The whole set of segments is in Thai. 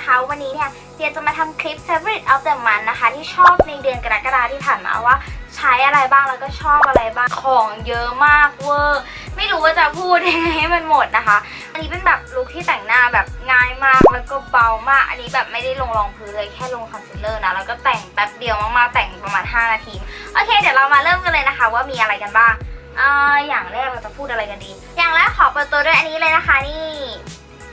นะคะ วันนี้เนี่ยเดียจะมาทำคลิป favorite of the month นะคะ ที่ชอบในเดือนกรกฎาที่ผ่านมาว่าใช้อะไรบ้างแล้วก็ชอบอะไรบ้างของเยอะมากเวอร์ไม่รู้ว่าจะพูดยังไงให้มันหมดนะคะ อันนี้เป็นแบบลุคที่แต่งหน้าแบบง่ายมากแล้วก็เบามาก อันนี้แบบไม่ได้ลงรองพื้นเลยแค่ลงคอนซีลเลอร์นะแล้วก็แต่งแป๊บเดียวมากๆแต่งประมาณ 5 นาทีโอเค เดี๋ยวเรามาเริ่มกันเลยนะคะ ว่ามีอะไรกันบ้างอ่าอย่างแรกเราจะพูดอะไรกันดี อย่างแรกขอเปิดตัวด้วยอันนี้เลยนะคะนี่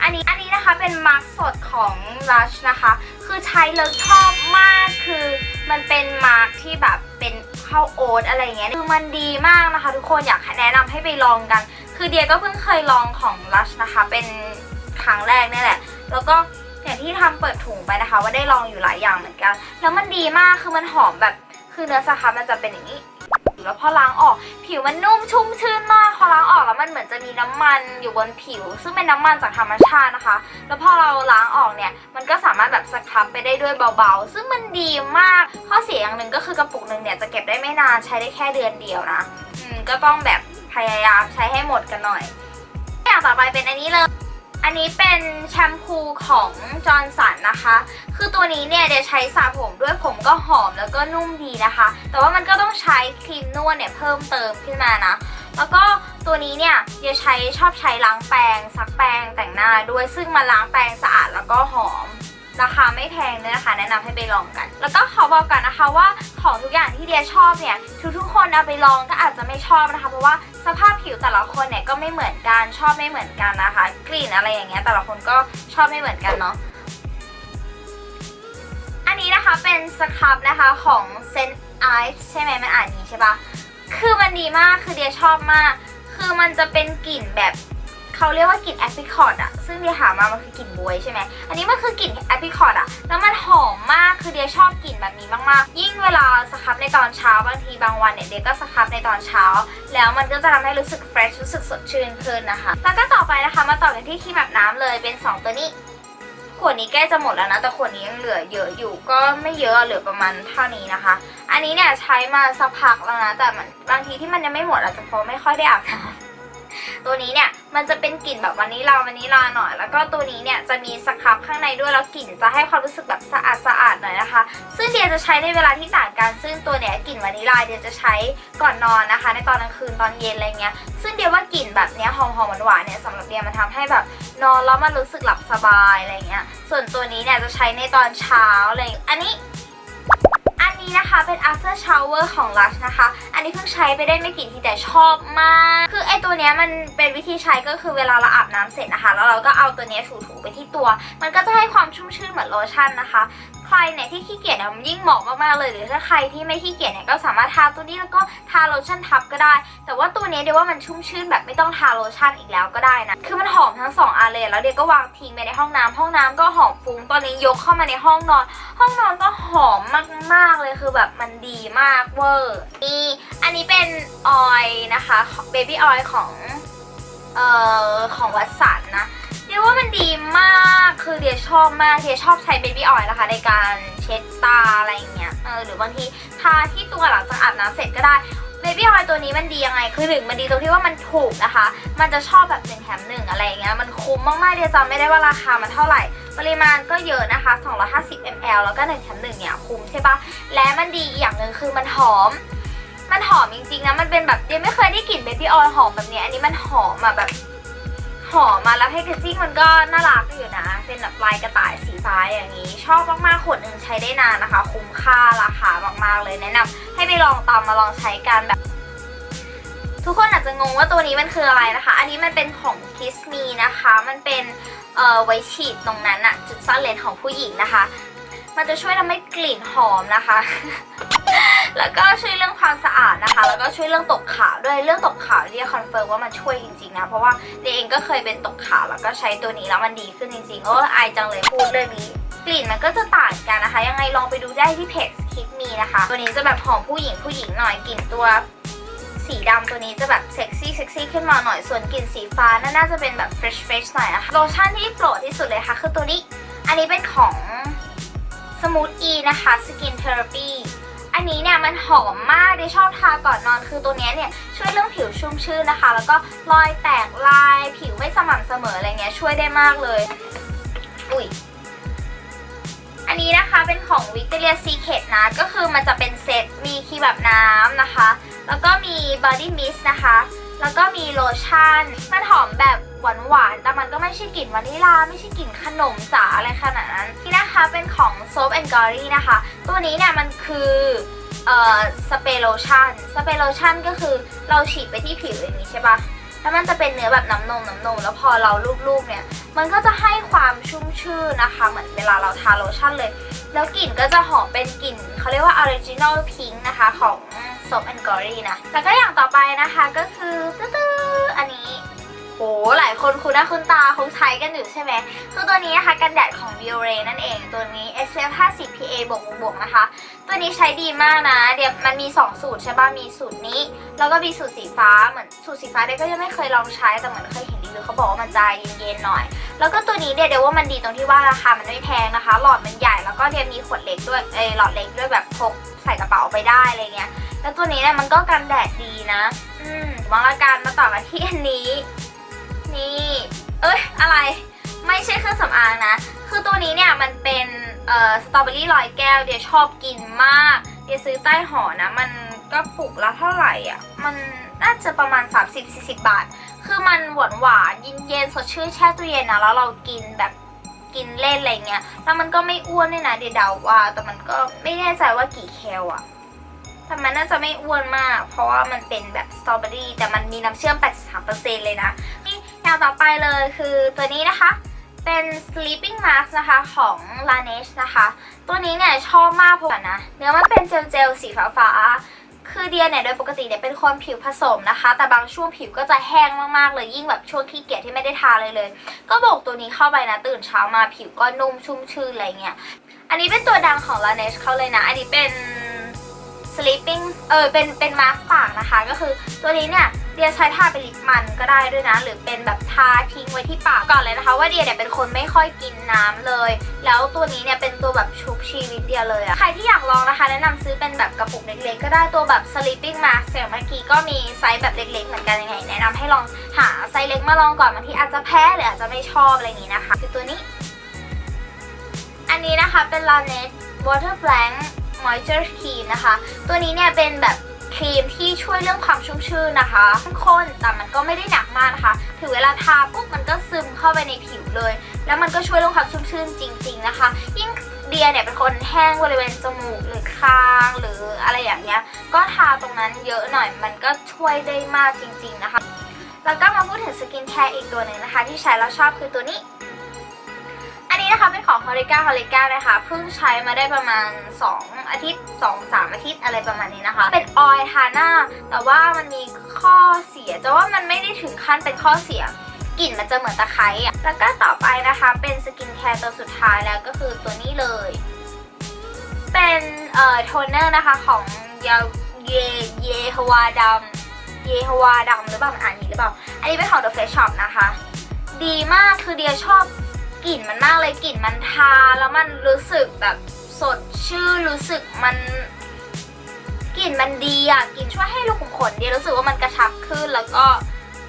อันนี้อันนี้นะคะเป็นมาร์กสดของ Lush นะคะ คือใช้แล้วชอบมากคือมันเป็นมาร์กที่แบบเป็นข้าวโอ๊ตอะไรอย่างเงี้ยคือมันดีมากนะคะ ทุกคนอยากแนะนำให้ไปลองกัน คือเดียก็เพิ่งเคยลองของ Lush นะคะ เป็นครั้งแรกนี่แหละ แล้วก็อย่างที่ทำเปิดถุงไปนะคะ ว่าได้ลองอยู่หลายอย่างเหมือนกัน แล้วมันดีมากคือมันหอมแบบคือเนื้อสครับมันจะเป็นอย่างนี้ แล้วพอล้างออก ผิวมันนุ่มชุ่มชื่นมาก พอล้างออกแล้วมันเหมือนจะมีน้ำมันอยู่บนผิว ซึ่งเป็นน้ำมันจากธรรมชาตินะคะ แล้วพอเราล้างออกเนี่ยมันก็สามารถแบบสครับไปได้ด้วยเบาๆ ซึ่งมันดีมาก ข้อเสียอย่างหนึ่งก็คือกระปุกหนึ่งเนี่ยจะเก็บได้ไม่นานใช้ได้แค่เดือนเดียวนะอืมก็ต้องแบบพยายามใช้ให้หมดกันหน่อย อย่างต่อไปเป็นอันนี้เลย อันนี้เป็นแชมพูของจอร์นสันนะคะ คือตัวนี้เนี่ยเดี๋ยวใช้สระผมด้วยผมก็หอมแล้วก็นุ่มดีนะคะ แต่ว่ามันก็ต้องใช้ครีมนวดเนี่ยเพิ่มเติมขึ้นมานะ แล้วก็ตัวนี้เนี่ยเดี๋ยวใช้ชอบใช้ล้างแปรงซักแปรงแต่งหน้าด้วย ซึ่งมันล้างแปรงสะอาดแล้วก็หอมราคาไม่แพงด้วยนะคะ แนะนำให้ไปลองกัน แล้วก็ขอบอกกันนะคะว่าของทุกอย่างที่เดียชอบเนี่ยทุกๆคนเอาไปลองก็อาจจะไม่ชอบนะคะ เพราะว่า สภาพผิวแต่ละคนเนี่ยก็ไม่เหมือนกันชอบไม่เหมือนกันนะคะ กลิ่นอะไรอย่างเงี้ยแต่ละคนก็ชอบไม่เหมือนกันเนาะอันนี้นะคะเป็นสครับนะคะของเซนไอซ์ใช่ไหมมันอ่านอางนี้ใช่ปะคือมันดีมากคือเดียชอบมาก คือมันจะเป็นกลิ่นแบบ เขาเรียกว่ากลิ่นแอปริคอตอะซึ่งเดียหามามันคือกลิ่นบวยใช่ไหมอันนี้มันคือกลิ่นแอปริคอตอะแล้วมันหอมมาก คือเดียชอบกลิ่นแบบนี้มากๆ ยิ่งเวลาสครับในตอนเช้าบางทีบางวันเนี่ยเดียก็สครับในตอนเช้า แล้วมันก็จะทำให้รู้สึกเฟรชรู้สึกสดชื่นขึ้นนะคะ แล้วก็ต่อไปนะคะมาต่อกันที่ครีมแบบน้ำเลยเป็น 2 ตัวนี้ขวดนี้ใกล้จะหมดแล้วนะ แต่ขวดนี้ยังเหลือเยอะอยู่ก็ไม่เยอะเหลือประมาณเท่านี้นะคะ อันนี้เนี่ยใช้มาสักพักแล้วนะแต่มันบางทีที่มันยังไม่หมดอาจจะเพราะไม่ค่อยได้อาบน้ำ ตัวนี้เนี่ยมันจะเป็นกลิ่นแบบวานิลาวานิลาหน่อย แล้วก็ตัวนี้เนี่ยจะมีสครับข้างในด้วยแล้วกลิ่นจะให้ความรู้สึกแบบสะอาดสะอาดหน่อยนะคะ ซึ่งเดียจะใช้ในเวลาที่ต่างกันซึ่งตัวเนี้ยกลิ่นวานิลาเดียจะใช้ก่อนนอนนะคะ ในตอนกลางคืนตอนเย็นอะไรเงี้ยซึ่งเดียว่ากลิ่นแบบเนี้ยหอมๆหวานๆเนี่ยสำหรับเดียมันทำให้แบบนอนแล้วมันรู้สึกหลับสบายอะไรเงี้ยส่วนตัวนี้เนี่ยจะใช้ในตอนเช้าอะไรอันนี้อันนี้นะคะเป็น after shower ของ Lush นะคะ อันนี้เพิ่งใช้ไปได้ไม่กี่ทีแต่ชอบมาก ตัวเนี้ยมันเป็นวิธีใช้ก็คือเวลาเราอาบน้ำเสร็จนะคะ แล้วเราก็เอาตัวเนี้ยถูๆไปที่ตัว มันก็จะให้ความชุ่มชื่นเหมือนโลชั่นนะคะ ใครเนี่ยที่ขี้เกียจเนี่ยมันยิ่งเหมาะมากๆเลย หรือถ้าใครที่ไม่ขี้เกียจเนี่ยก็สามารถทาตัวนี้แล้วก็ทาโลชั่นทับก็ได้ แต่ว่าตัวนี้เดี๋ยวว่ามันชุ่มชื่นแบบไม่ต้องทาโลชั่นอีกแล้วก็ได้นะ คือมันหอมทั้งสองอันเลย แล้วเดี๋ยวก็วางทิ้งไปในห้องน้ำห้องน้ำก็หอมฟุ้ง ตอนนี้ยกเข้ามาในห้องนอน ห้องนอนก็หอมมากๆเลย คือแบบมันดีมากเวอร์ นี่ อันนี้เป็นออยล์นะคะ เบบี้ออยล์ของเอ่อของวัดสันนะเดียว่ามันดีมากคือเดียชอบมากเดียชอบใช้เบบี้ออยล์นะคะ ในการเช็ดตาอะไรเงี้ยเออหรือบางทีทาที่ตัวหลังจากอาบน้ำเสร็จก็ได้เบบี้ออยล์ตัวนี้มันดียังไง คือหนึ่งมันดีตรงที่ว่ามันถูกนะคะ มันจะชอบแบบหนึ่งแถมหนึ่งอะไรเงี้ย มันคุ้มมากๆเดียจำไม่ได้ว่าราคามันเท่าไหร่ ปริมาณก็เยอะนะคะ 250 ml แล้วก็1แถม1เนี่ยคุ้มใช่ปะและมันดีอย่างหนึ่งคือมันหอม มันหอมจริงๆนะ มันเป็นแบบเดียไม่เคยได้กลิ่นเบบี้ออยล์หอมแบบเนี้ยอันนี้มันหอมอะแบบหอมมาแล้วแพคเกจจิ้งมันก็น่ารักอยู่นะ เป็นแบบลายกระต่ายสีฟ้าอย่างนี้ ชอบมากๆขวดหนึ่งใช้ได้นานนะคะ คุ้มค่าราคามากๆเลยแนะนำให้ไปลองตามมาลองใช้กันแบบ ทุกคนอาจจะงงว่าตัวนี้มันคืออะไรนะคะ อันนี้มันเป็นของ Kiss Me นะคะ มันเป็นเอ่อไว้ฉีดตรงนั้นอะจุดซ่อนเลนของผู้หญิงนะคะ มันจะช่วยทำให้กลิ่นหอมนะคะ แล้วก็ช่วยเรื่องความสะอาดนะคะ แล้วก็ช่วยเรื่องตกขาวด้วย เรื่องตกขาวเรียกคอนเฟิร์มว่ามันช่วยจริงๆนะ เพราะว่าเดเองก็เคยเป็นตกขาวแล้วก็ใช้ตัวนี้แล้วมันดีขึ้นจริงๆโอ้อายจังเลยพูดเรื่องนี้ กลิ่นมันก็จะต่างกันนะคะ ยังไงลองไปดูได้ที่เพจคิดมีนะคะ ตัวนี้จะแบบหอมผู้หญิงผู้หญิงหน่อย กลิ่นตัวสีดำตัวนี้จะแบบเซ็กซี่เซ็กซี่ขึ้นมาหน่อย ส่วนกลิ่นสีฟ้าน่าน่าจะเป็นแบบเฟรชเฟรชหน่อยนะคะ โลชั่นที่โปรดที่สุดเลยค่ะ คือตัวนี้ อันนี้เป็นของ Smooth E นะคะ Skin Therapy อันนี้เนี่ยมันหอมมากได้ชอบทาก่อนนอนคือตัวเนี้ยเนี่ยช่วยเรื่องผิวชุ่มชื่นนะคะ แล้วก็รอยแตกลายผิวไม่สม่ำเสมออะไรเงี้ยช่วยได้มากเลย อุ้ยอันนี้นะคะเป็นของ Victoria Secret นะ ก็คือมันจะเป็นเซตมีครีมแบบน้ำนะคะ แล้วก็มี body mist นะคะ แล้วก็มีโลชั่นมันหอมแบบ หวานๆแต่มันก็ไม่ใช่กลิ่นวานิลา ไม่ใช่กลิ่นขนมจ๋าอะไรขนาดนั้นนี่นะคะเป็นของ Soap and Glory นะคะ ตัวนี้เนี่ยมันคือเอ่อสเปรย์โลชั่นสเปรย์โลชั่นก็คือเราฉีดไปที่ผิวอย่างนี้ใช่ปะแล้วมันจะเป็นเนื้อแบบน้ำนมน้ำนมแล้วพอเราลูบๆเนี่ย มันก็จะให้ความชุ่มชื่นนะคะ เหมือนเวลาเราทาโลชั่นเลย แล้วกลิ่นก็จะหอมเป็นกลิ่นเขาเรียกว่า original pink นะคะของ Soap and Glory นะแล้วก็อย่างต่อไปนะคะก็คือตื้อ โหหลายคนคุ้นหน้าคุ้นตาคงใช้กันอยู่ใช่ไหมคือตัวนี้นะคะกันแดดของ Biore นั่นเองตัวนี้ SPF 50 PA บวกบวกนะคะ ตัวนี้ใช้ดีมากนะเดี๋ยวมันมี 2 สูตรใช่ป่ะมีสูตรนี้ แล้วก็มีสูตรสีฟ้าเหมือนสูตรสีฟ้าเดี๋ยวก็ยังไม่เคยลองใช้แต่เหมือนเคยเห็นรีวิวเขาบอกว่ามันจะเย็นๆหน่อย แล้วก็ตัวนี้เนี่ยเดี๋ยวว่ามันดีตรงที่ว่าราคามันไม่แพงนะคะ หลอดมันใหญ่แล้วก็เดี๋ยวมีขวดเล็กด้วยเออหลอดเล็กด้วยแบบพกใส่กระเป๋าไปได้อะไรเงี้ยแล้วตัวนี้เนี่ยมันก็กันแดดดีนะ อืมวางละกันมาต่อกันที่อันนี้ นี่ เอ้ย อะไร ไม่ใช่เครื่องสำอางนะ คือตัวนี้เนี่ยมันเป็นเอ่อสตรอเบอรี่ลอยแก้ว เดี๋ยวชอบกินมาก เดี๋ยวซื้อใต้หอนะ มันก็ปุกละเท่าไหร่อะ มันน่าจะประมาณ 30-40 บาท คือมันหวานหวานเย็นๆสดชื่นแช่ตู้เย็นนะแล้วเรากินแบบกินเล่นอะไรเงี้ย แล้วมันก็ไม่อ้วนด้วยนะเดี๋ยวเดาว่า แต่มันก็ไม่แน่ใจว่ากี่แคลอะแต่มันน่าจะไม่อ้วนมาก เพราะว่ามันเป็นแบบสตรอเบอรี่แต่มันมีน้ำเชื่อม 83%เลยนะ นี่ อย่างต่อไปเลยคือตัวนี้นะคะ เป็น sleeping mask นะคะของ Laneige นะคะ ตัวนี้เนี่ยชอบมากเพราะนะ เนื้อมันเป็นเจลเจลสีฟ้าๆคือเดียเนี่ยโดยปกติเนี่ยเป็นคนผิวผสมนะคะ แต่บางช่วงผิวก็จะแห้งมากๆเลยยิ่งแบบช่วงขี้เกียจที่ไม่ได้ทาเลยเลย ก็บอกตัวนี้เข้าไปนะตื่นเช้ามาผิวก็นุ่มชุ่มชื่นอะไรเงี้ยอันนี้เป็นตัวดังของ Laneige เขาเลยนะ อันนี้เป็น sleeping เออเป็นเป็นมาสก์ปากนะคะ ก็คือตัวนี้เนี่ย เดียใช้ทาเป็นลิปมันก็ได้ด้วยนะ หรือเป็นแบบทาทิ้งไว้ที่ปากก่อนเลยนะคะ ว่าเดียเนี่ยเป็นคนไม่ค่อยกินน้ำเลย แล้วตัวนี้เนี่ยเป็นตัวแบบชุบชีวิตเดียเลยอะใครที่อยากลองนะคะ แนะนำซื้อเป็นแบบกระปุกเล็กๆ ก็ได้ตัวแบบ sleeping mask อย่างเมื่อกี้ก็มีไซส์แบบเล็กๆ เหมือนกันยังไง แนะนำให้ลองหาไซส์เล็กมาลองก่อนบางทีอาจจะแพ้หรืออาจจะไม่ชอบอะไรอย่างนี้นะคะ คือตัวนี้ อันนี้นะคะเป็น Laneige Water Blank Moisture Cream นะคะ ตัวนี้เนี่ยเป็นแบบ ครีมที่ช่วยเรื่องความชุ่มชื่นนะคะข้นแต่มันก็ไม่ได้หนักมากนะคะ ถึงเวลาทาปุ๊บมันก็ซึมเข้าไปในผิวเลย แล้วมันก็ช่วยเรื่องความชุ่มชื่นจริง ๆนะคะ ยิ่งเดียเนี่ยเป็นคนแห้งบริเวณจมูกหรือคางหรืออะไรอย่างเงี้ย ก็ทาตรงนั้นเยอะหน่อยมันก็ช่วยได้มากจริง ๆนะคะ แล้วก็มาพูดถึงสกินแคร์อีกตัวหนึ่งนะคะ ที่ใช้แล้วชอบคือตัวนี้ นี้นะคะเป็นของ h o l i c a h o l i c a นะคะเพิ่งใช้มาได้ประมาณ 2 อาทิตย์ 2-3 อาทิตย์อะไรประมาณนี้นะคะ เป็นออยล์ทาหน้า แต่ว่ามันมีข้อเสียจะว่ามันไม่ได้ถึงขั้นเป็นข้อเสียกลิ่นมันจะเหมือนตะไคร้อะแล้วก็ต่อไปนะคะเป็นสกินแคร์ตัวสุดท้ายแล้วก็คือตัวนี้เลย เป็นเอ่อโทนเนอร์นะคะของยาเยเยฮวาดำเยฮวาดำหรือเปล่ามันอ่านอย่างนี้หรือเปล่า อันนี้เป็นของ The Face Shop นะคะ ดีมากคือเดียชอบ กลิ่นมันมากเลยกลิ่นมันทาแล้วมันรู้สึกแบบสดชื่นรู้สึกมันกลิ่นมันดีอะกลิ่นช่วยให้รูขุมขนดีรู้สึกว่ามันกระชับขึ้นแล้วก็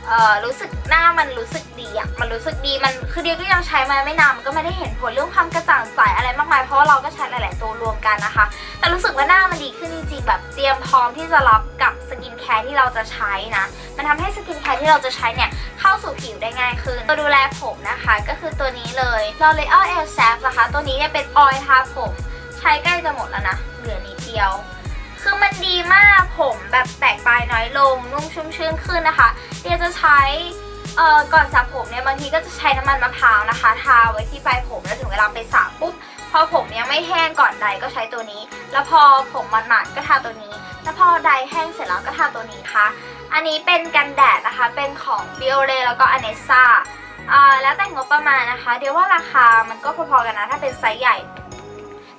เอ่อรู้สึกหน้ามันรู้สึกดีอะมันรู้สึกดีมันคือเดียก็ยังใช้มาไม่นานมันก็ไม่ได้เห็นผลเรื่องความกระจ่างใสอะไรมากมายเพราะว่าเราก็ใช้หลาย ๆ ตัวรวมกันนะคะ แต่รู้สึกว่าหน้ามันดีขึ้นจริงๆแบบเตรียมพร้อมที่จะรับกับสกินแคร์ที่เราจะใช้นะ มันทำให้สกินแคร์ที่เราจะใช้เนี่ยเข้าสู่ผิวได้ง่ายขึ้นตัวดูแลผมนะคะ ก็คือตัวนี้เลย L'Oreal El Sap นะคะ ตัวนี้เนี่ยเป็นออยล์ทาผม ใช้ใกล้จะหมดแล้วนะเหลือนิดเดียว คือมันดีมากผมแบบแตกปลายน้อยลง นุ่มชุ่มชื่นขึ้นนะคะเดียจะใช้เอ่อก่อนสระผมเนี่ยบางทีก็จะใช้น้ำมันมะพร้าวนะคะ ทาไว้ที่ปลายผมแล้วถึงเวลาไปสระปุ๊บพอผมยังไม่แห้งก่อนใดก็ใช้ตัวนี้ แล้วพอผมมันหมาดก็ทาตัวนี้ แล้วพอใดแห้งเสร็จแล้วก็ทาตัวนี้ค่ะ อันนี้เป็นกันแดดนะคะ เป็นของ b i o r e แล้วก็ a n e s s a อ่าแล้วแต่งบประมาณนะคะ เดี๋ยวว่าราคามันก็พอๆกันนะถ้าเป็นไซส์ใหญ่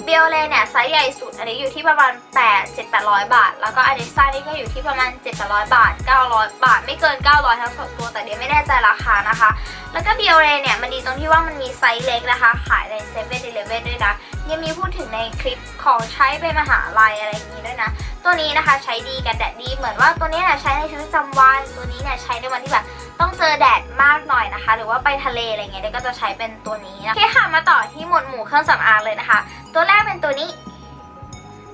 เบลเลเนี่ยไซส์ใหญ่สุดอันนี้อยู่ที่ประมาณ 8 7 800 บาท แล้วก็อเนซ่านี่ก็อยู่ที่ประมาณ 700 บาท 900 บาท ไม่เกิน 900 ทั้งสองตัวแต่เดี๋ยวไม่แน่ใจราคานะคะ แล้วก็เบลเลเนี่ยมันดีตรงที่ว่ามันมีไซส์เล็กนะคะ ขายใน7 e เ e ่ e อด้วยนะยังมีพูดถึงในคลิปของใช้ไปมหาลัยอะไรอย่างนี้ด้วยนะ ตัวนี้นะคะใช้ดีกันแดดดีเหมือนว่าตัวนี้เนี่ยใช้ในชีวิตประจำวันตัวนี้เนี่ยใช้ในวันที่แบบต้องเจอแดดมากหน่อยนะคะ หรือว่าไปทะเลอะไรเงี้ยเดี๋ยวก็จะใช้เป็นตัวนี้นะโอเคค่ะมาต่อที่หมวดหมู่เครื่องสำอางเลยนะคะ ตัวแรกเป็นตัวนี้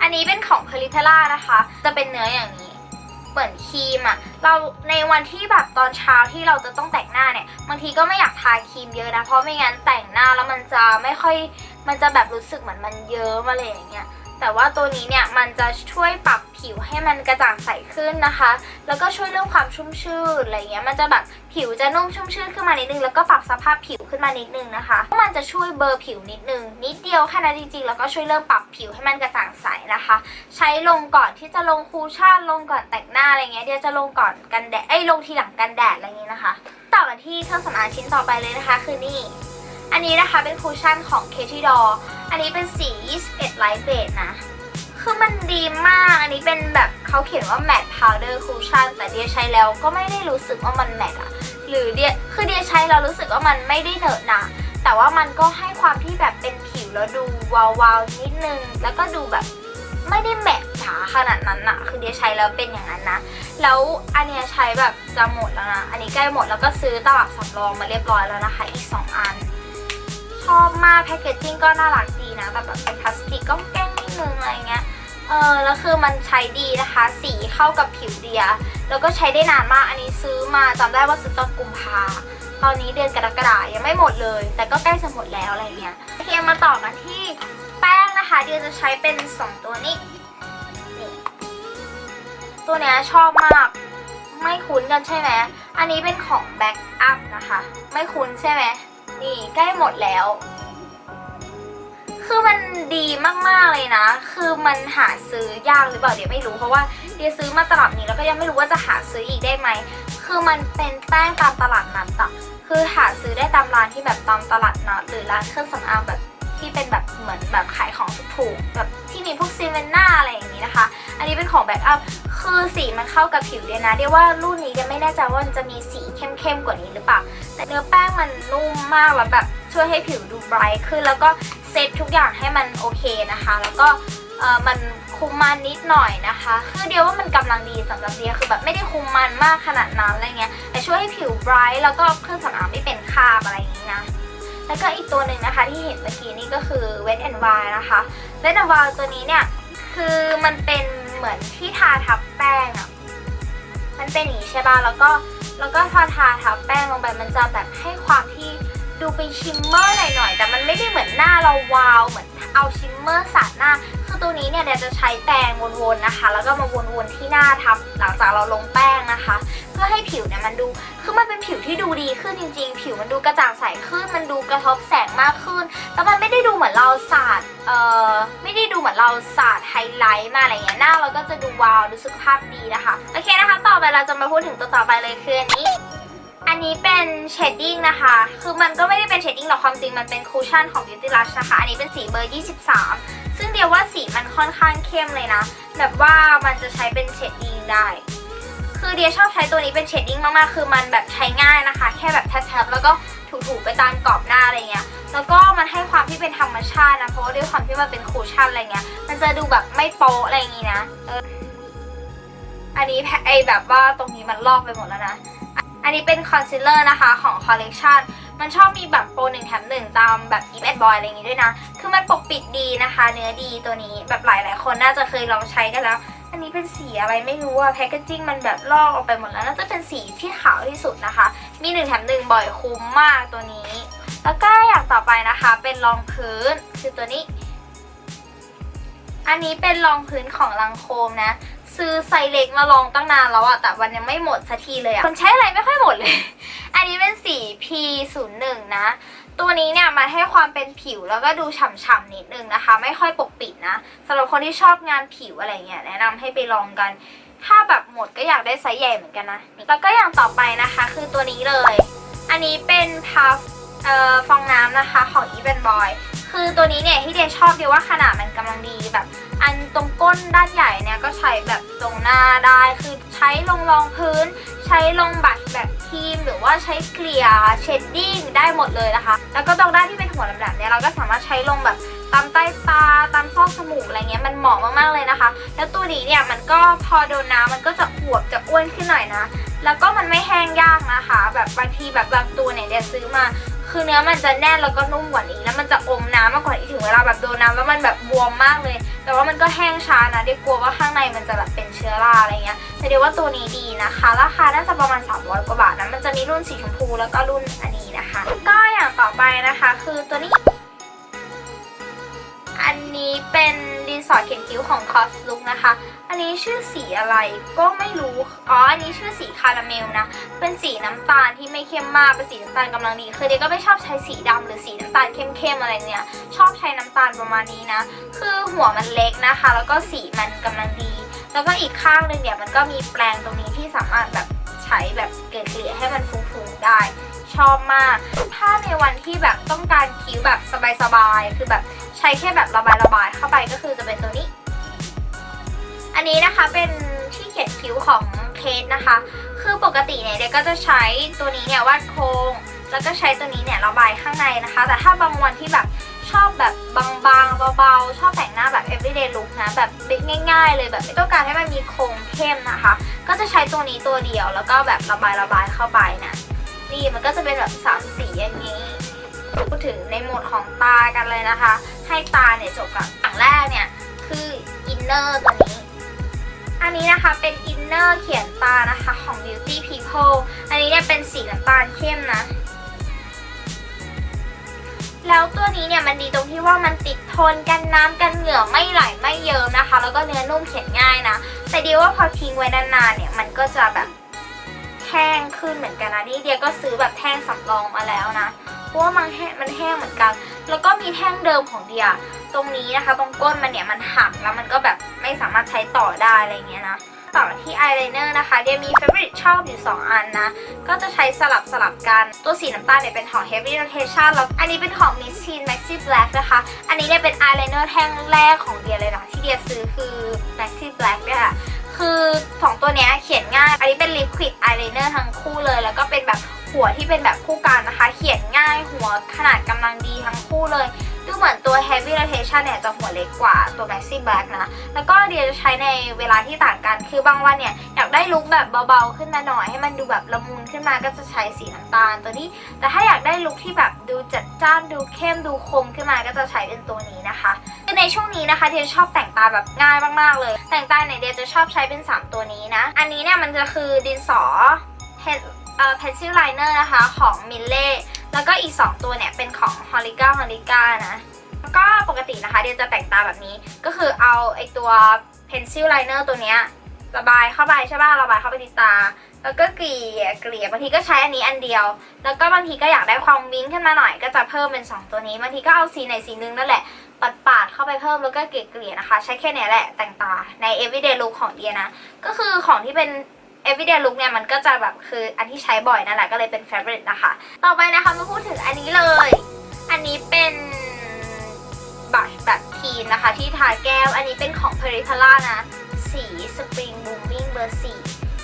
อันนี้เป็นของ p e r i p e r a นะคะ จะเป็นเนื้ออย่างนี้ เหมือนครีมอะเราในวันที่แบบตอนเช้าที่เราจะต้องแต่งหน้าเนี่ย บางทีก็ไม่อยากทาครีมเยอะนะ เพราะไม่งั้นแต่งหน้าแล้วมันจะไม่ค่อย มันจะแบบรู้สึกเหมือนมันเยิ้มอะไรอย่างเงี้ยแต่ว่าตัวนี้เนี่ยมันจะช่วยปรับผิวให้มันกระจ่างใสขึ้นนะคะ แล้วก็ช่วยเรื่องความชุ่มชื่นอะไรเงี้ย มันจะแบบผิวจะนุ่มชุ่มชื่นขึ้นมานิดนึง แล้วก็ปรับสภาพผิว ขึ้นมานิดนึงนะคะ มันจะช่วยเบลอร์ผิวนิดนึง นิดเดียวแค่นั้นจริงๆ แล้วก็ช่วยเริ่มปรับผิวให้มันกระจ่างใสนะคะ ใช้ลงก่อนที่จะลงคูชั่นลงก่อนแต่งหน้าอะไรเงี้ยเดี๋ยวจะลงก่อนกันแดดเอ้ลงทีหลังกันแดดอะไรเงี้ยนะคะ ต่อกันที่เครื่องสำอางชิ้นต่อไปเลยนะคะ คือนี่อันนี้นะคะเป็นคูชั่นของ k t d o อันนี้เป็นสี 21 Light Beige นะ คือมันดีมาก อันนี้เป็นแบบเขาเขียนว่า matte powder cushion แต่เดียใช้แล้วก็ไม่ได้รู้สึกว่ามันแมตอะ หรือเดียคือเดียใช้แล้วรู้สึกว่ามันไม่ได้เหนอะหนะแต่ว่ามันก็ให้ความที่แบบเป็นผิวแล้วดูวาวๆนิดนึง แล้วก็ดูแบบไม่ได้แมตจ๋าขนาดนั้นอะคือเดียใช้แล้วเป็นอย่างนั้นนะ แล้วอันเนี้ยใช้แบบจะหมดแล้วนะ อันนี้ใกล้หมดแล้วก็ซื้อตลับสำรองมาเรียบร้อยแล้วนะคะ อีก 2 อัน ชอบมากแพคเกจจิ้งก็น่ารักดีนะแต่แบบเป็นพลาสติกก็แกล้งนิดนึงอะไรเงี้ย เออแล้วคือมันใช้ดีนะคะ สีเข้ากับผิวเดีย แล้วก็ใช้ได้นานมากอันนี้ซื้อมาจำได้ว่าซื้อตอนกุมภาตอนนี้เดือนกรกฎายังไม่หมดเลย แต่ก็ใกล้จะหมดแล้วอะไรเงี้ยโอเคมาต่อกันที่แป้งนะคะ เดียจะใช้เป็น 2 ตัวนี้นี่ตัวเนี้ยชอบมากไม่คุ้นกันใช่ไหมอันนี้เป็นของแบ็กอัพนะคะ ไม่คุ้นใช่ไหมนี่ใกล้หมดแล้ว คือมันดีมากๆเลยนะ คือมันหาซื้อยากหรือเปล่าเดี๋ยวไม่รู้เพราะว่าเดี๋ยวซื้อมาตลับนี้แล้วก็ยังไม่รู้ว่าจะหาซื้ออีกได้ไหม คือมันเป็นแป้งตามตลาดนัดอะคือหาซื้อได้ตามร้านที่แบบตามตลาดนัดหรือร้านเครื่องสำอางแบบที่เป็นแบบเหมือนแบบขายของถูกๆแบบที่มีพวกซีเวนน่าอะไรอย่างนี้นะคะ อันนี้เป็นของแบ็กอัพคือสีมันเข้ากับผิวเดียนะ เดียวว่ารุ่นนี้เดียไม่แน่ใจว่ามันจะมีสีเข้มๆกว่านี้หรือเปล่า แต่เนื้อแป้งมันนุ่มมากแล้วแบบ ช่วยให้ผิวดูไบรท์ขึ้น แล้วก็เซตทุกอย่างให้มันโอเคนะคะ แล้วก็มันคุมมันนิดหน่อยนะคะ คือเดียวว่ามันกำลังดีสำหรับเดียคือแบบไม่ได้คุมมันมากขนาดนั้นอะไรเงี้ย แต่ช่วยให้ผิวไบรท์แล้วก็เครื่องสำอางไม่เป็นคราบอะไรอย่างนี้นะ แล้วก็อีกตัวหนึ่งนะคะที่เห็นเมื่อกี้นี่ก็คือ Wet n Wild นะคะ Wet n Wild ตัวนี้เนี่ยคือมันเป็นเหมือนที่ทาทับแป้งอะมันเป็นอย่างนี้ใช่ป่ะ แล้วก็แล้วก็พอทาทับแป้งลงไปมันจะแบบให้ความที่ ดูเป็นชิมเมอร์หน่อยๆ แต่มันไม่ได้เหมือนหน้าเราวาว เหมือนเอาชิมเมอร์สาดหน้า คือตัวนี้เนี่ยเดี๋ยวจะใช้แปรงวนๆนะคะ แล้วก็มาวนๆที่หน้าทับ หลังจากเราลงแป้งนะคะ เพื่อให้ผิวเนี่ยมันดู คือมันเป็นผิวที่ดูดีขึ้นจริงๆ ผิวมันดูกระจ่างใสขึ้น มันดูกระทบแสงมากขึ้น แล้วมันไม่ได้ดูเหมือนเราสาด เอ่อ ไม่ได้ดูเหมือนเราสาดไฮไลท์มาอะไรเงี้ย หน้าเราก็จะดูวาว ดูสุขภาพดีนะคะ โอเคนะคะ ต่อไปเราจะมาพูดถึงตัวต่อไปเลยคืออันนี้ อันนี้เป็นเชดดิ้งนะคะ คือมันก็ไม่ได้เป็นเชดดิ้งหรอกความจริงมันเป็นคูชั่นของ Beauty Lush นะคะ อันนี้เป็นสีเบอร์ 23 ซึ่งเดียวว่าสีมันค่อนข้างเข้มเลยนะ แบบว่ามันจะใช้เป็นเชดดิ้งได้ คือเดียชอบใช้ตัวนี้เป็นเชดดิ้งมากๆ คือมันแบบใช้ง่ายนะคะ แค่แบบแทบๆแล้วก็ถูๆไปตามกรอบหน้าอะไรเงี้ย แล้วก็มันให้ความที่เป็นธรรมชาตินะ เพราะว่าด้วยความที่มันเป็นคูชั่นอะไรเงี้ย มันจะดูแบบไม่โป๊ะอะไรอย่างงี้นะ เออ อันนี้ไอแบบว่าตรงนี้มันลอกไปหมดแล้วนะ อันนี้เป็นคอนซีลเลอร์นะคะของคอลเลกชันมันชอบมีแบบโปรหนึ่งแถมหนึ่งตามแบบอีฟแอนบอยอะไรอย่างงี้ด้วยนะ คือมันปกปิดดีนะคะ เนื้อดีตัวนี้แบบหลายๆ คนน่าจะเคยลองใช้กันแล้ว อันนี้เป็นสีอะไรไม่รู้อะแพคเกจจิ้งมันแบบลอกออกไปหมดแล้ว น่าจะเป็นสีที่ขาวที่สุดนะคะ มีหนึ่งแถมหนึ่งบ่อยคุ้มมากตัวนี้ แล้วก็อย่างต่อไปนะคะ เป็นรองพื้นคือตัวนี้ อันนี้เป็นรองพื้นของลังโคมนะ ซื้อไซส์เล็กมาลองตั้งนานแล้วอะแต่วันยังไม่หมดสักทีเลยอะคนใช้อะไรไม่ค่อยหมดเลย อันนี้เป็นสี P01 นะ ตัวนี้เนี่ยมันให้ความเป็นผิวแล้วก็ดูฉ่ำๆนิดนึงนะคะ ไม่ค่อยปกปิดนะสำหรับคนที่ชอบงานผิวอะไรเงี้ยแนะนำให้ไปลองกัน ถ้าแบบหมดก็อยากได้ไซส์ใหญ่เหมือนกันนะแล้วก็อย่างต่อไปนะคะ คือตัวนี้เลย อันนี้เป็นพัฟเอ่อฟองน้ำนะคะของ e v e n Boy คือตัวนี้เนี่ยที่เดชอบเดียวว่าขนาดมันกำลังดีแบบ อันตรงก้นด้านใหญ่เนี่ยก็ใช้แบบตรงหน้าได้คือใช้ลงรองพื้น ใช้ลงบัตรแบบครีม หรือว่าใช้เกลี่ยเชดดิ้งได้หมดเลยนะคะ แล้วก็ตรงด้านที่เป็นหัวแหลมๆเนี่ยเราก็สามารถใช้ลงแบบตามใต้ตาตามซอกจมูกอะไรเงี้ยมันเหมาะมากๆเลยนะคะ แล้วตัวนี้เนี่ยมันก็พอโดนน้ำมันก็จะอวบจะอ้วนขึ้นหน่อยนะ แล้วก็มันไม่แห้งยากนะคะ แบบบางทีแบบบางตัวเนี่ยเดี๋ยวซื้อมา คือเนื้อมันจะแน่นแล้วก็นุ่มกว่านี้ แล้วมันจะอมน้ำมากกว่านี้ถึงเวลาแบบโดนน้ำแล้วมันแบบบวมมากเลย แต่ว่ามันก็แห้งช้านะเดี๋ยวกลัวว่าข้างในมันจะแบบเป็นเชื้อราอะไรเงี้ยแต่เดี๋ยวว่าตัวนี้ดีนะคะ ราคาน่าจะประมาณ 300 กว่าบาทนะมันจะมีรุ่นสีชมพูแล้วก็รุ่นอันนี้นะคะ ก็อย่างต่อไปนะคะ คือตัวนี้ นนี้เป็นดินสอเขียนคิ้วของ c o s Look นะคะ อันนี้ชื่อสีอะไรก็ไม่รู้ อ๋อ อันนี้ชื่อสีคาราเมลนะ เป็นสีน้ำตาลที่ไม่เข้มมาก เป็นสีน้ำตาลกำลังดี คือเด็กก็ไม่ชอบใช้สีดำหรือสีน้ำตาลเข้มๆอะไรเนี่ย ชอบใช้น้ำตาลประมาณนี้นะ คือหัวมันเล็กนะคะ แล้วก็สีมันกำลังดี แล้วก็อีกข้างหนึ่งเนี่ยมันก็มีแปรงตรงนี้ที่สามารถแบบใช้แบบเกลี่ยให้มัน ชอบมาก ถ้าในวันที่แบบต้องการคิ้วแบบสบายๆ คือแบบใช้แค่แบบระบายๆเข้าไปก็คือจะเป็นตัวนี้ อันนี้นะคะเป็นที่เขียนคิ้วของเคสนะคะ คือปกติเนี่ยเด็กก็จะใช้ตัวนี้เนี่ยวาดโครงแล้วก็ใช้ตัวนี้เนี่ยระบายข้างในนะคะ แต่ถ้าบางวันที่แบบชอบแบบบางๆเบาๆ ชอบแต่งหน้าแบบ everyday look นะ แบบบิ๊กง่ายๆ เลยแบบไม่ต้องการให้มันมีโครงเข้มนะคะ ก็จะใช้ตัวนี้ตัวเดียวแล้วก็แบบระบายระบายเข้าไปนะ นี่มันก็จะเป็นแบบสามสีอย่างนี้พูดถึงในโหมดของตากันเลยนะคะ ให้ตาเนี่ยจบกับอย่างแรกเนี่ยคืออินเนอร์ตัวนี้ อันนี้นะคะเป็นอินเนอร์เขียนตานะคะของ Beauty People อันนี้เนี่ยเป็นสีน้ำตาลเข้มนะ แล้วตัวนี้เนี่ยมันดีตรงที่ว่ามันติดทนกันน้ำกันเหงื่อไม่ไหลไม่เยิ้มนะคะ แล้วก็เนื้อนุ่มเขียนง่ายนะ แต่เดียวว่าพอทิ้งไว้นานๆเนี่ยมันก็จะแบบ ห้งขึ้นเหมือนกันนะนี่เดียก็ซื้อแบบแท่งสำรองมาแล้วนะเพราะว่ามันแห้งมันแห้งเหมือนกัน แล้วก็มีแท่งเดิมของเดียตรงนี้นะคะ ตรงก้นมันเนี่ยมันหักแล้วมันก็แบบไม่สามารถใช้ต่อได้อะไรเงี้ยนะต่อที่อายไลเนอร์นะคะเดียมี favorite ชอบอยู่ 2 อันนะ ก็จะใช้สลับสลับกันตัวสีน้ำตาลเนี่ยเป็นของ Heavy Rotation แล้วอันนี้เป็นของ Miss Teen Maxi Black นะคะ อันนี้เนี่ยเป็นอายไลเนอร์แท่งแรกของเดียเลยนะที่เดียซื้อคือ Maxi Black เนี่ยค่ะ คือสองตัวเนี้ยเขียนง่าย อันนี้เป็นลิควิดอายไลเนอร์ทั้งคู่เลย แล้วก็เป็นแบบหัวที่เป็นแบบคู่กันนะคะ เขียนง่ายหัวขนาดกำลังดีทั้งคู่เลย ดูเหมือนตัว heavy rotation เนี่ยจะหัวเล็กกว่าตัว maxi black นะ แล้วก็เดียจะใช้ในเวลาที่ต่างกัน คือบางวันเนี่ย อยากได้ลุคแบบเบาๆ ขึ้นมาหน่อยให้มันดูแบบละมุนขึ้นมาก็จะใช้สีน้ำตาลตัวนี้ แต่ถ้าอยากได้ลุคที่แบบดูจัดจ้านดูเข้มดูคมขึ้นมาก็จะใช้เป็นตัวนี้นะคะคือในช่วงนี้นะคะเดียชอบแต่งตาแบบง่ายมากๆเลย แต่งตาเนี่ยเดียจะชอบใช้เป็น 3 ตัวนี้นะ อันนี้เนี่ยมันจะคือดินสอเอ่อ pencil liner นะคะของมิลเล่ แล้วก็อีก 2 ตัวเนี่ยเป็นของ h o l i g a h o l i g a นะแล้วก็ปกตินะคะเดียจะแต่งตาแบบนี้ ก็คือเอาไอตัว pencil liner ตัวเนี้ยระบายเข้าไปใช่ป่ะระบายเข้าไปที่ตา แล้วก็เกลี่ยเกลี่ยบางทีก็ใช้อันนี้อันเดียว แล้วก็บางทีก็อยากได้ความวิ้งขึ้นมาหน่อย ก็จะเพิ่มเป็น 2 ตัวนี้บางทีก็เอาสีไหนสีนึงนั่นแหละปัดปาดเข้าไปเพิ่มแล้วก็เกลี่ยๆนะคะ ใช้แค่นี้แหละแต่งตาใน everyday look ของเดียนะ ก็คือของที่เป็น everyday look เนี่ยมันก็จะแบบคืออันที่ใช้บ่อยนั่นแหละก็เลยเป็น favorite นะคะ ต่อไปนะคะมาพูดถึงอันนี้เลย อันนี้เป็นบัชแบบทีนนะคะที่ทาแก้ว อันนี้เป็นของ p e r i p a l a นะ สี spring Booming เบอร์สี่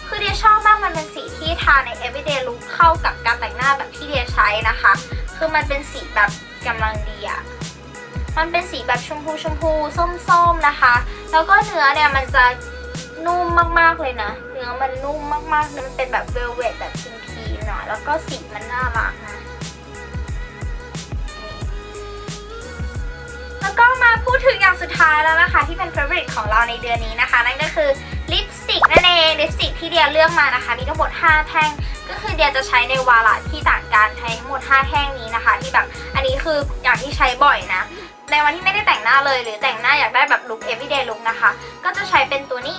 คือเดียชอบมากมันเป็นสีที่ทาใน everyday look เข้ากับการแต่งหน้าแบบที่เดียใช้นะคะ คือมันเป็นสีแบบกำลังดีอะมันเป็นสีแบบชมพูชมพูส้มๆนะคะ แล้วก็เนื้อเนี่ยมันจะ นุ่มมากๆเลยนะ เนื้อมันนุ่มมากๆมันเป็นแบบเวลเวทแบบครีมๆหน่อยแล้วก็สีมันน่ารักนะ แล้วก็มาพูดถึงอย่างสุดท้ายแล้วนะคะ ที่เป็น favorite ของเราในเดือนนี้นะคะ นั่นก็คือลิปสติกนั่นเองลิปสติกที่เดียเลือกมานะคะ มีทั้งหมด 5 แท่ง ก็คือเดียจะใช้ในวาระที่ต่างกันใช้ทั้งหมด 5 แท่งนี้นะคะ ที่แบบอันนี้คืออย่างที่ใช้บ่อยนะในวันที่ไม่ได้แต่งหน้าเลยหรือแต่งหน้าอยากได้แบบลุค everyday look นะคะ ก็จะใช้เป็นตัวนี้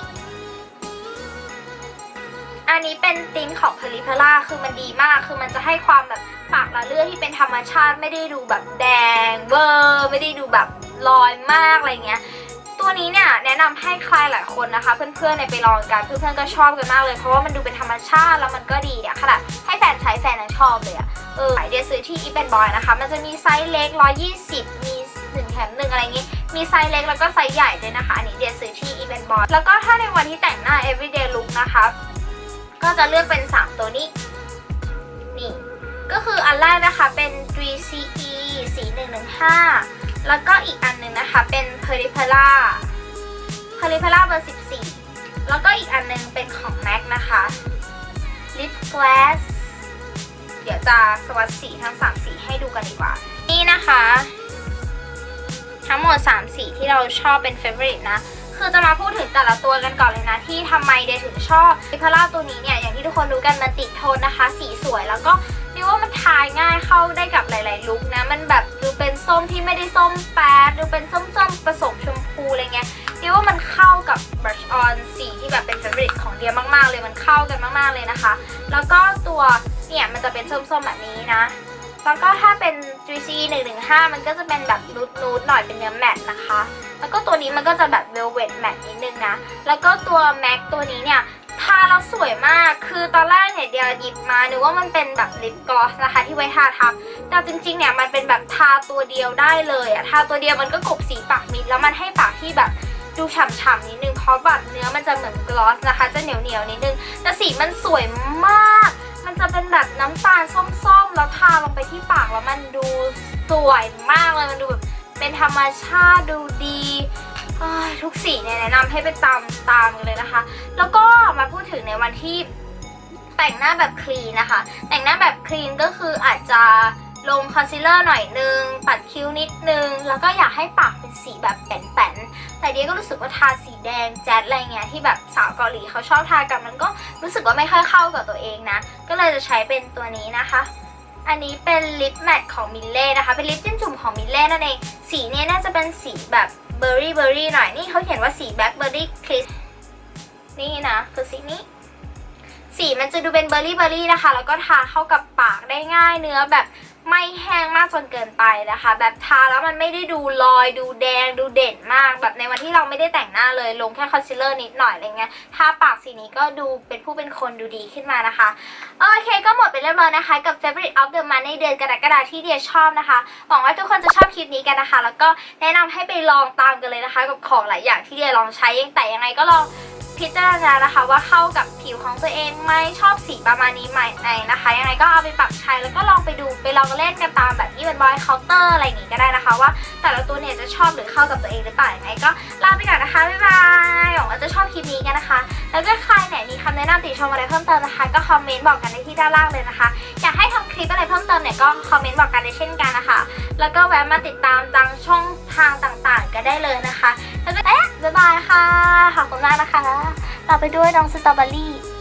อันนี้เป็นติ้นของพลิพล่าคือมันดีมาก คือมันจะให้ความแบบปากละเลือดที่เป็นธรรมชาติไม่ได้ดูแบบแดงเวอร์ไม่ได้ดูแบบลอยมากอะไรเงี้ย ตัวนี้เนี่ยแนะนำให้ใครหลายคนนะคะ เพื่อนๆเนี่ยไปลองกันเพื่อนๆก็ชอบกันมากเลยเพราะว่ามันดูเป็นธรรมชาติแล้วมันก็ดีอะขนาดให้แฟนใช้แฟนยังชอบเลยอะเออเดี๋ยวซื้อที่อีเ n นบอยนะคะ มันจะมีไซส์เล็ก 120 มีหนึ่งแถมหนึ่งอะไรเงี้ยมีไซส์เล็กแล้วก็ไซส์ใหญ่ด้วยนะคะ อันนี้เดียซื้อที่อีเ n นบอยแล้วก็ถ้าในวันที่แต่งหน้า everyday look นะคะ ก็จะเลือกเป็น 3 ตัวนี้ นี่ ก็คืออันแรกนะคะเป็น 3CE สี115 แล้วก็อีกอันหนึ่งนะคะเป็น p e r i p e l a p e r i p e l a เบอร์ 14 แล้วก็อีกอันหนึงเป็นของ MAC นะคะ Lip Glass เดี๋ยวจะสวัสดสีทั้ง 3 สีให้ดูกันดีกว่า นี่นะคะ ทั้งหมด 3 สีที่เราชอบเป็น favorite นะ คือจะมาพูดถึงแต่ละตัวกันก่อนเลยนะ ที่ทำไมเดย์ถึงชอบลิพาร่าตัวนี้เนี่ย อย่างที่ทุกคนรู้กันมันติดโทนนะคะ สีสวยแล้วก็เรียกว่ามันทายง่ายเข้าได้กับหลาย ๆ ลุคนะ มันแบบดูเป็นส้มที่ไม่ได้ส้มแป๊ดดูเป็นส้มๆผสมชมพูอะไรเงี้ยเรียกว่ามันเข้ากับ brush on สีที่แบบเป็น favorite ของเดียมาก ๆ เลยมันเข้ากันมาก ๆ เลยนะคะ แล้วก็ตัวเนี่ยมันจะเป็นส้มๆแบบนี้นะแล้วก็ถ้าเป็น juicy 115 มันก็จะเป็นแบบนูดนูดหน่อยเป็นเนื้อแมตต์นะคะ แล้วก็ตัวนี้มันก็จะแบบ velvet matte นิดนึงนะ แล้วก็ตัว MAC ตัวนี้เนี่ยทาแล้วสวยมาก คือตอนแรกเนี่ยเดียวหยิบมานึกว่ามันเป็นแบบลิปกลอสนะคะที่ไว้ทาทับ แต่จริงๆเนี่ยมันเป็นแบบทาตัวเดียวได้เลยอะทาตัวเดียวมันก็กบสีปากมิด แล้วมันให้ปากที่แบบดูฉ่ำๆนิดนึงเพราะแบบเนื้อมันจะเหมือนกลอสนะคะ จะเหนียวๆนิดนึง แต่สีมันสวยมาก มันจะเป็นแบบน้ำตาลส้มๆ แล้วทาลงไปที่ปากแล้วมันดูสวยมากเลยมันดูแบบเป็นธรรมชาติดูดีทุกสีเนี่ยแนะนำให้ไปตามตามกันเลยนะคะ แล้วก็มาพูดถึงในวันที่แต่งหน้าแบบคลีนนะคะ แต่งหน้าแบบคลีนก็คืออาจจะ ลงคอนซีลเลอร์หน่อยนึง ปัดคิ้วนิดนึง แล้วก็อยากให้ปากเป็นสีแบบแป้นๆ แต่เดียก็รู้สึกว่าทาสีแดงแจ๊ดอะไรเงี้ยที่แบบสาวเกาหลีเขาชอบทากันมันก็รู้สึกว่าไม่ค่อยเข้ากับตัวเองนะ ก็เลยจะใช้เป็นตัวนี้นะคะ อันนี้เป็นลิปแมทของมิลเล่นะคะ เป็นลิปจิ้มจุ่มของมิลเล่นั่นเอง สีเนี้ยน่าจะเป็นสีแบบเบอร์รี่เบอร์รี่หน่อย นี่เขาเขียนว่าสีแบล็คเบอร์รี่คริสนี่นะคือสีนี้สีมันจะดูเป็นเบอร์รี่เบอร์รี่นะคะ แล้วก็ทาเข้ากับปากได้ง่ายเนื้อแบบ ไม่แห้งมากจนเกินไปนะคะ แบบทาแล้วมันไม่ได้ดูลอยดูแดงดูเด่นมาก แบบในวันที่เราไม่ได้แต่งหน้าเลยลงแค่คอนซีลเลอร์นิดหน่อยอะไรเงี้ยทาปากสีนี้ก็ดูเป็นผู้เป็นคนดูดีขึ้นมานะคะโอเคก็หมดไปเรียบร้อยนะคะกับ favorite of the month ในเดือนกรกฎาคมที่เดียชอบนะคะหวังว่าทุกคนจะชอบคลิปนี้กันนะคะ แล้วก็แนะนำให้ไปลองตามกันเลยนะคะ กับของหลายอย่างที่เดียลองใช้ยังแต่ยังไงก็ลอง พิจารณานะคะว่าเข้ากับผิวของตัวเองไหมชอบสีประมาณนี้ไหมไหนนะคะ ยังไงก็เอาไปปรับใช้แล้วก็ลองไปดูไปลองเล่นกันตามแบบที่เป็นบอยเคาน์เตอร์อะไรอย่างงี้ก็ได้นะคะ ว่าแต่ละตัวเนี่ยจะชอบหรือเข้ากับตัวเองหรือเปล่ายังไงก็ลาไปก่อนนะคะบ๊ายบายหวังว่าจะชอบคลิปนี้กันนะคะ แล้วก็ใครไหนมีคำแนะนำติชมอะไรเพิ่มเติมนะคะ ก็คอมเมนต์บอกกันได้ที่ด้านล่างเลยนะคะ อยากให้ทำคลิปอะไรเพิ่มเติมเนี่ยก็คอมเมนต์บอกกันได้เช่นกันนะคะแล้วก็แวะมาติดตามตังช่องทางต่างๆ ก็ได้เลยนะคะแล้วก็เอ๊ะบ๊ายบายค่ะขอบคุณมากนะคะต่อไปด้วยน้องสตรอเบอรี่